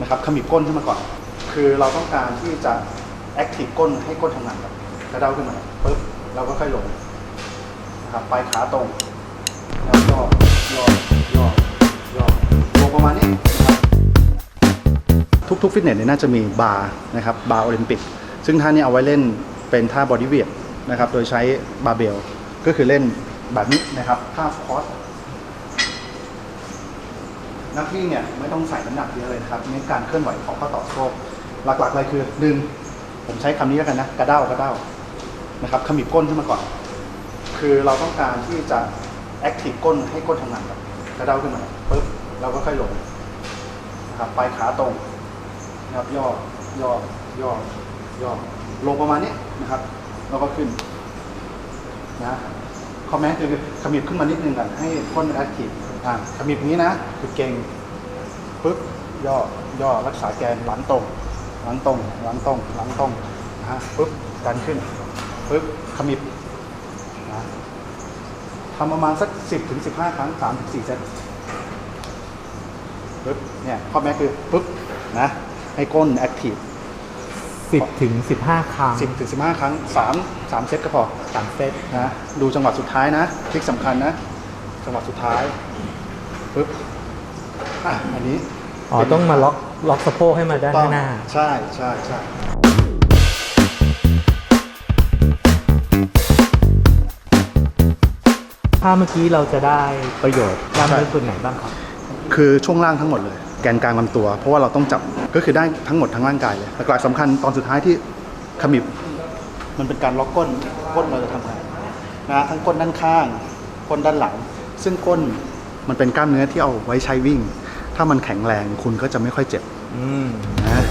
นะครับขมิบก้นขึ้นมาก่อน คือเราต้องการที่จะแอคทีฟก้นให้ก้นทำงานแบบกระเด้าขึ้นมาปุ๊บเราก็ค่อยลงนะครับปลายขาตรง แล้วย่อย่อย่อย่อลงประมาณนี้นะครับทุกๆฟิตเนสเนี่ยน่าจะมีบาร์นะครับบาร์โอลิมปิก ซึ่งท่านี้เอาไว้เล่นเป็นท่าบอดี้เวทนะครับ โดยใช้บาร์เบล ก็คือเล่นแบบนี้นะครับท่าคอต นักวิ่งเนี่ยไม่ต้องใส่น้ำหนักเยอะเลยนะครับเน้นการเคลื่อนไหวของข้อต่อโซ่หลักๆเลยคือหนึ่งผมใช้คำนี้แล้วกันนะกระเด้ากระเด้านะครับขมิบก้นขึ้นมาก่อน คือเราต้องการที่จะแอคทีฟก้นให้ก้นทำงานแบบกระเด้าขึ้นมาปุ๊บเราก็ค่อยลงนะครับปลายขาตรงนะครับย่อย่อย่อย่อลงประมาณนี้นะครับแล้วก็ขึ้นนะคอมเมนต์คือขมิบขึ้นมานิดนึงก่อนให้ก้นแอคทีฟ อ่าขมิบอย่างนี้นะคือเก่งปุ๊บย่อย่อรักษาแกนหลังตรง หลังตรง หลังตรง หลังตรงนะฮะปุ๊บดันขึ้นปุ๊บขมิบนะทำประมาณสักสิบถึงสิบห้าครั้งสามถึงสี่เซตปุ๊บเนี่ยข้อแม้คือปุ๊บนะให้ก้นแอคทีฟ10ถึง15ครั้งสิบถึงสิบห้าครั้งสามสามเซตก็พอสามเซตนะดูจังหวะสุดท้ายนะทริคสำคัญนะ จังหวะสุดท้ายปุ๊บอะอันนี้อ๋อ ต้องมาล็อกล็อกสะโพกให้มาด้านต้องหน้า ใช่ใช่ใช่ถ้าเมื่อกี้เราจะได้ประโยชน์กล้ามเนื้อส่วนไหนบ้างครับ คือช่วงล่างทั้งหมดเลย แกนกลางลำตัว เพราะว่าเราต้องจับก็คือได้ทั้งหมดทั้งร่างกายเลยหลักๆสำคัญตอนสุดท้ายที่ขมิบมันเป็นการล็อกก้นก้นเราจะทำงานนะทั้งก้นด้านข้างก้นด้านหลัง ซึ่งก้นมันเป็นกล้ามเนื้อที่เอาไว้ใช้วิ่ง ถ้ามันแข็งแรงคุณก็จะไม่ค่อยเจ็บนะ